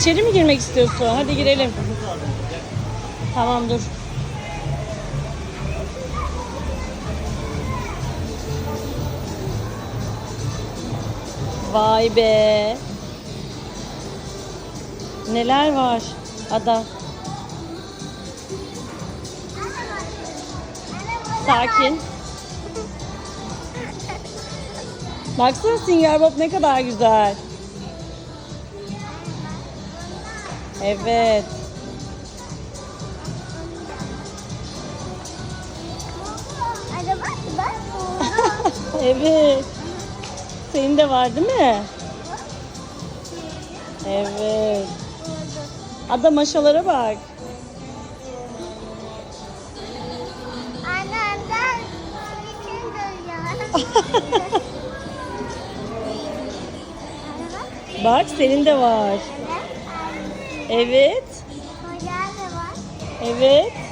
İçeri mi girmek istiyorsun? Hadi girelim. Tamam dur. Vay be. Neler var Ada? Sakin. Baksana Sünger Bob ne kadar güzel. Evet. Evet. Senin de var değil mi? Evet. Ada maşalara bak. Annemden için duyuyor. Bak senin de var. Evet. Var. Evet.